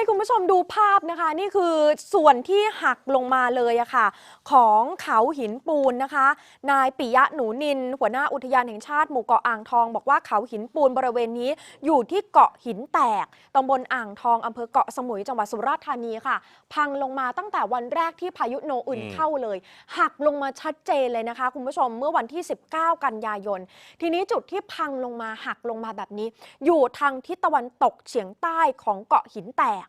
ให้คุณผู้ชมดูภาพนะคะ นี่คือส่วนที่หักลงมาเลยอะค่ะ ของเขาหินปูนนะคะ นายปิยะหนูนิน หัวหน้าอุทยานแห่งชาติหมู่เกาะอ่างทอง บอกว่าเขาหินปูนบริเวณนี้อยู่ที่เกาะหินแตกตำบลอ่างทองอำเภอเกาะสมุยจังหวัดสุราษฎร์ธานีค่ะ พังลงมาตั้งแต่วันแรกที่พายุโนอื่นเข้าเลย หักลงมาชัดเจนเลยนะคะ คุณผู้ชมเมื่อวันที่ 19 กันยายน ทีนี้จุดที่พังลงมาหักลงมาแบบนี้ อยู่ทางทิศตะวันตกเฉียงใต้ของเกาะหินแตก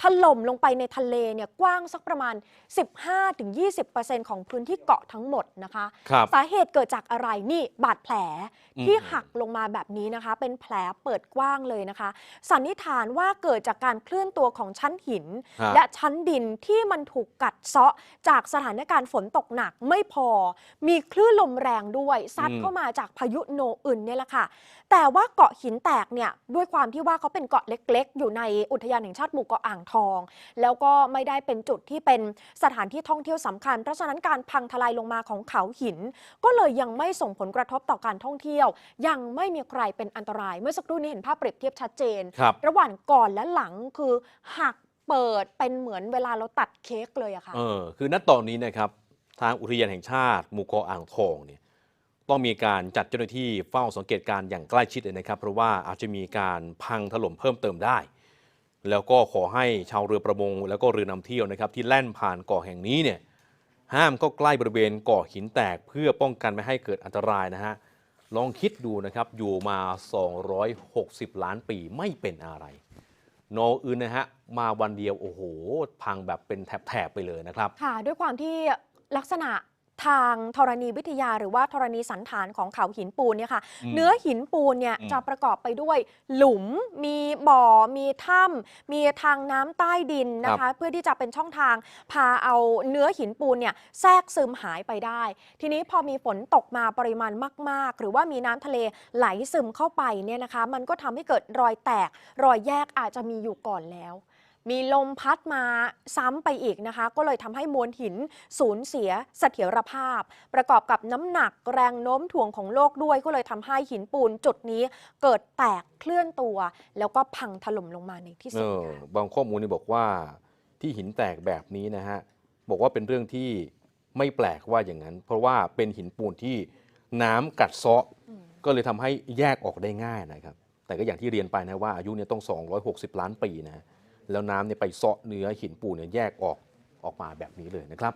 ถล่มลงไปในทะเลเนี่ยกว้างสักประมาณ 15-20%ของพื้นที่เกาะทั้งหมดนะคะครับสาเหตุเกิดจากอะไรนี่บาดแผลอืมที่หักลงมาแบบนี้นะคะ เป็นแผลเปิดกว้างเลยนะคะ สันนิษฐานว่าเกิดจากการเคลื่อนตัวของชั้นหินฮะและชั้นดินที่มันถูกกัดเซาะจากสถานการณ์ฝนตกหนักไม่พอ มีคลื่นลมแรงด้วยซัดอืมเข้ามาจากพายุโนอึนเนี่ยแหละค่ะ แต่ว่าเกาะหินแตกเนี่ยด้วยความที่ว่าเขาเป็นเกาะเล็ก ๆ อยู่ในอุทยานแห่งชาติหมู่เกาะอ่างทอง แล้วก็ไม่ได้เป็นจุดที่เป็นสถานที่ท่องเที่ยวสำคัญ เพราะฉะนั้นการพังทลายลงมาของเขาหิน ก็เลยยังไม่ส่งผลกระทบต่อการท่องเที่ยว ยังไม่มีใครเป็นอันตราย เมื่อสักครู่นี้เห็นภาพเปรียบเทียบชัดเจนครับระหว่างก่อนและหลังคือหักเปิดเป็นเหมือนเวลาเราตัดเค้กเลยอะค่ะเออคือณตอนนี้นะครับทางอุทยานแห่งชาติหมู่เกาะอ่างทองเนี่ยต้องมีการจัดเจ้าหน้าที่เฝ้าสังเกตการณ์อย่างใกล้ชิดเลยนะครับ เพราะว่าอาจจะมีการพังถล่มเพิ่มเติมได้ แล้วก็ขอให้ชาวเรือประมง แล้วก็เรือนำเที่ยวนะครับที่แล่นผ่านเกาะแห่งนี้เนี่ยห้ามก็ใกล้บริเวณเกาะหินแตก เพื่อป้องกันไม่ให้เกิดอันตรายนะฮะลองคิดดูนะครับอยู่มา 260 ล้านปีไม่เป็นอะไรโนอื่นนะฮะมาวันเดียวโอ้โห พังแบบเป็นแถบๆไปเลยนะครับ ค่ะ ด้วยความที่ลักษณะ ทางธรณีวิทยาหรือว่าธรณีสันฐานของเขาหินปูนเนี่ยค่ะอืมเนื้อหินปูนเนี่ยอืมจะประกอบไปด้วยหลุม มีบ่อ มีถ้ำมีทางน้ำใต้ดินนะคะ เพื่อที่จะเป็นช่องทางพาเอาเนื้อหินปูนเนี่ยแทรกซึมหายไปได้ ทีนี้พอมีฝนตกมาปริมาณมาก ๆ หรือว่ามีน้ำทะเลไหลซึมเข้าไปเนี่ยนะคะ มันก็ทำให้เกิดรอยแตก รอยแยกอาจจะมีอยู่ก่อนแล้ว มีลมพัดมาซ้ำไปอีกนะคะ ก็เลยทำให้มวลหินสูญเสียเสถียรภาพ ประกอบกับน้ำหนักแรงโน้มถ่วงของโลกด้วย ก็เลยทำให้หินปูนจุดนี้เกิดแตกเคลื่อนตัว แล้วก็พังถล่มลงมาในที่เอสุดอบางข้อมูลนี่บอกว่าที่หินแตกแบบนี้นะฮะ บอกว่าเป็นเรื่องที่ไม่แปลกว่าอย่างนั้น เพราะว่าเป็นหินปูนที่น้ำกัดเซาะอืมก็เลยทำให้แยกออกได้ง่ายนะครับ แต่ก็อย่างที่เรียนไปนะว่าอายุเนี่ยต้อง 260 ล้านปีนะ แล้วน้ำเนี่ยไปเซาะเนื้อหินปูนเนี่ยแยกออกออกมาแบบนี้เลยนะครับ